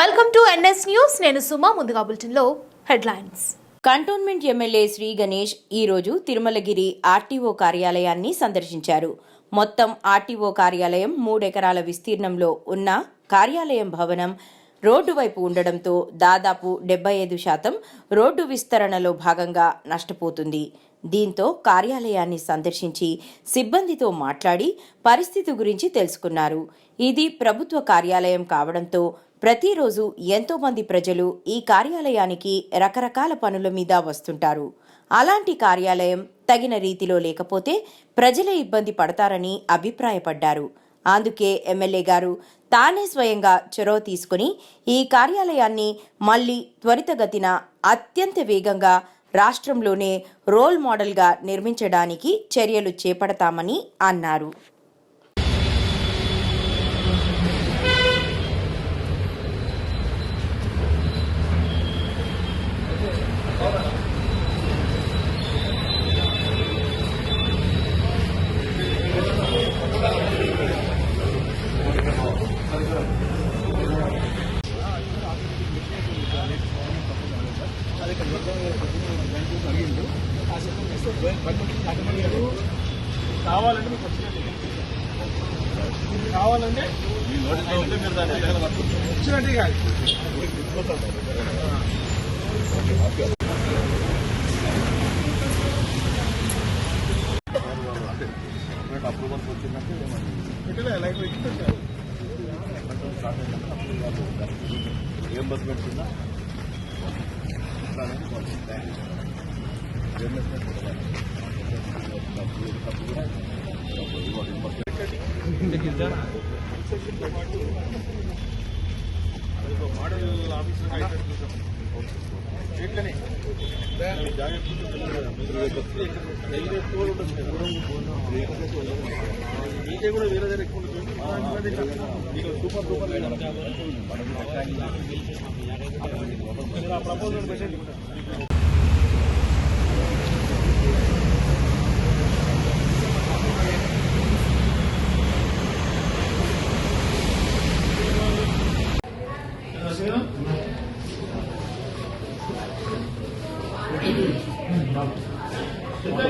Welcome to NS news నేను సుమా ముందుగా బులెటిన్లో headlines. Cantonment MLA Shri Ganesh ఈరోజు తిరుమలగిరి ఆర్టీఓ కార్యాలయాన్ని సందర్శించారు. మొత్తం ఆర్టీఓ కార్యాలయం మూడెకరాల విస్తీర్ణంలో ఉన్న కార్యాలయం భవనం రోడ్డు వైపు ఉండడంతో దాదాపు డెబ్బై ఐదు శాతం రోడ్డు విస్తరణలో భాగంగా నష్టపోతుంది. దీంతో కార్యాలయాన్ని సందర్శించి సిబ్బందితో మాట్లాడి పరిస్థితి గురించి తెలుసుకున్నారు. ఇది ప్రభుత్వ కార్యాలయం కావడంతో ప్రతిరోజు ఎంతోమంది ప్రజలు ఈ కార్యాలయానికి రకరకాల పనుల మీద వస్తుంటారు. అలాంటి కార్యాలయం తగిన రీతిలో లేకపోతే ప్రజలే ఇబ్బంది పడతారని అభిప్రాయపడ్డారు. అందుకే ఎమ్మెల్యే గారు తానే స్వయంగా చొరవ తీసుకుని ఈ కార్యాలయాన్ని మళ్ళీ త్వరితగతిన అత్యంత వేగంగా రాష్ట్రంలోనే రోల్ మోడల్గా నిర్మించడానికి చర్యలు చేపడతామని అన్నారు. కావాలంటే మీకు వచ్చినట్టు కావాలంటే వచ్చినట్టు కాదు. ఏం బస్ పెట్టిందా మోడల్ ఆఫీస్ ఇట్లనే మీకే కూడా వేరే దగ్గర ఎక్కువ ఉంటుంది మీకు సూపర్ సూపర్ ప్రపోజల్ పెట్టండి Today